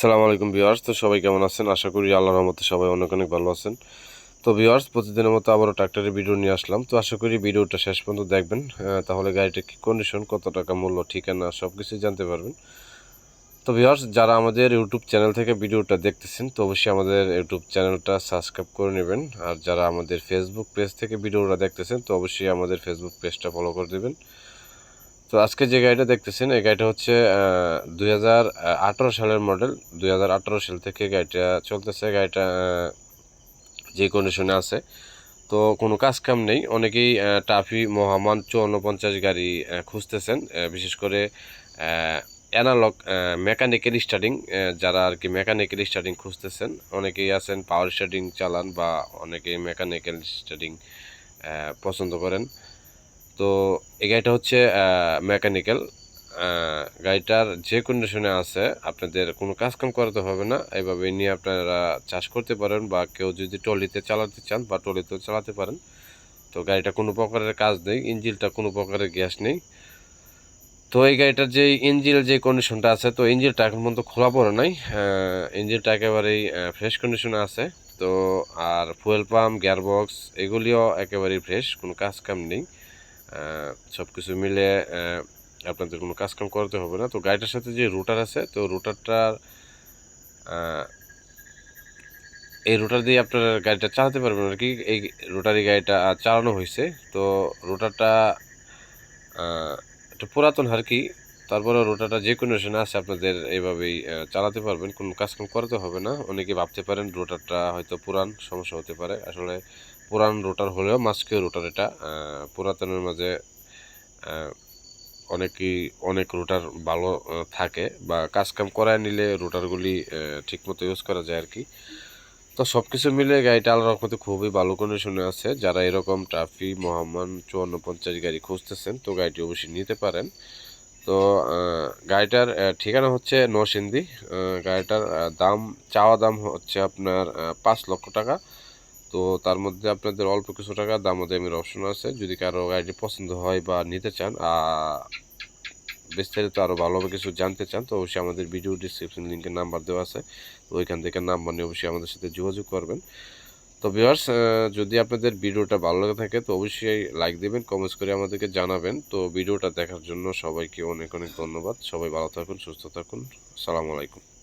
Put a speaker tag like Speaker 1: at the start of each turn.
Speaker 1: সালাম আলাইকুম ভিউয়ার্স, তো সবাই কেমন আছেন? আশা করি আল্লাহর রহমতে সবাই অনেক অনেক ভালো আছেন। তো ভিউয়ার্স, প্রতিদিনের মতো আবারও ট্রাক্টরের ভিডিও নিয়ে আসলাম। তো আশা করি ভিডিওটা শেষ পর্যন্ত দেখবেন। তাহলে গাড়িটা কি কন্ডিশন কত টাকা মূল্য, ঠিকানা সব কিছুই জানতে পারবেন। তো ভিউয়ার্স, যারা আমাদের ইউটিউব চ্যানেল থেকে ভিডিওটা দেখতেছেন, তো অবশ্যই আমাদের ইউটিউব চ্যানেলটা সাবস্ক্রাইব করে নেবেন। আর যারা আমাদের ফেসবুক পেজ থেকে ভিডিওটা দেখতেছেন, তো অবশ্যই আমাদের ফেসবুক পেজটা ফলো করে দেবেন। তো আজকে যে গাড়িটা দেখতেছেন, এই গাড়িটা হচ্ছে দুই হাজার আঠারো সালের মডেল দুই হাজার আঠারো সাল থেকে গাড়িটা চলতেছে। গাড়িটা যে কন্ডিশনে আছে। তো কোনো কাজ কাম নেই। অনেকেই টাফি মহামান চুয়ান্ন পঞ্চাশ গাড়ি খুঁজতেছেন। বিশেষ করে অ্যানালগ মেকানিক্যাল স্টার্টিং যারা আর কি মেকানিক্যাল স্টার্টিং খুঁজতেছেন। অনেকেই আছেন পাওয়ার স্টার্টিং চালান বা অনেকেই মেকানিক্যাল স্টার্টিং পছন্দ করেন। তো এই গাড়িটা হচ্ছে মেকানিক্যাল গাড়িটার যে কন্ডিশনে আছে, আপনাদের কোনো কাজ কাম করাতে হবে না। এইভাবে নিয়ে আপনারা চাষ করতে পারেন বা কেউ যদি ট্রলিতে চালাতে চান বা ট্রলিতেও চালাতে পারেন। তো গাড়িটা কোনো প্রকারের কাজ নেই, ইঞ্জিলটা কোনো প্রকারের গ্যাস নেই। তো এই গাড়িটার যে ইঞ্জিল যে কন্ডিশনটা আছে, তো ইঞ্জিলটা এখন পর্যন্ত খোলা পড়ে নাই। ইঞ্জিলটা একেবারেই ফ্রেশ কন্ডিশনে আছে। তো আর ফুয়েল পাম্প গিয়ারবক্স এগুলিও একেবারেই ফ্রেশ কোনো কাজ কাম নেই। সব কিছু মিলে আপনাদের কোনো কাজকাম করতে হবে না। তো গাড়িটার সাথে যে রুটার আছে, তো রুটারটার এই রুটার দিয়ে আপনারা গাড়িটা চালাতে পারবেন আর কি। এই রোটারি গাড়িটা চালানো হয়েছে। তো রোটারটা একটু পুরাতন আর কি। তারপরে রোটারটা যে কন্ডিশনে আছে, আপনাদের এইভাবেই চালাতে পারবেন। কোনো কাজকাম করতে হবে না। অনেকে ভাবতে পারেন রোটারটা হয়তো পুরান, সমস্যা হতে পারে। আসলে পুরান রোটার হলেও মাস্কীয় রোটার এটা। পুরাতনের মাঝে অনেকই অনেক রোটার ভালো থাকে বা কাজ কাম করায় নিলে রোটারগুলি ঠিক মতো ইউজ করা যায় আর কি তো সব কিছু মিলে গাড়িটা আল্লাহর রহমতে খুবই ভালো কন্ডিশনে আছে। যারা এরকম ট্রাফি মহামান চুয়ান্ন পঞ্চাশ গাড়ি খুঁজতেছেন তো গাড়িটি অবশ্যই নিতে পারেন। তো গাড়িটার ঠিকানা হচ্ছে আহ, গাড়িটার দাম চাওয়া দাম হচ্ছে আপনার পাঁচ লক্ষ টাকা। তো তার মধ্যে আপনাদের অল্প কিছু টাকা দামও দামের অপশন আছে। যদি কারও গাড়িটি পছন্দ হয় বা নিতে চান বিস্তারিত আরও ভালোভাবে কিছু জানতে চান, তো অবশ্যই আমাদের ভিডিও ডিসক্রিপশন লিঙ্কের নাম্বার দেওয়া আছে। তো ওইখান থেকে নাম্বার নিয়ে অবশ্যই আমাদের সাথে যোগাযোগ করবেন। তো ভিউয়ার্স যদি আপনাদের ভিডিওটা ভালো লাগে থাকে, তো অবশ্যই লাইক দেবেন কমেন্টস করে আমাদেরকে জানাবেন। তো ভিডিওটা দেখার জন্য সবাইকে অনেক অনেক ধন্যবাদ। সবাই ভালো থাকুন, সুস্থ থাকুন। সালামু আলাইকুম।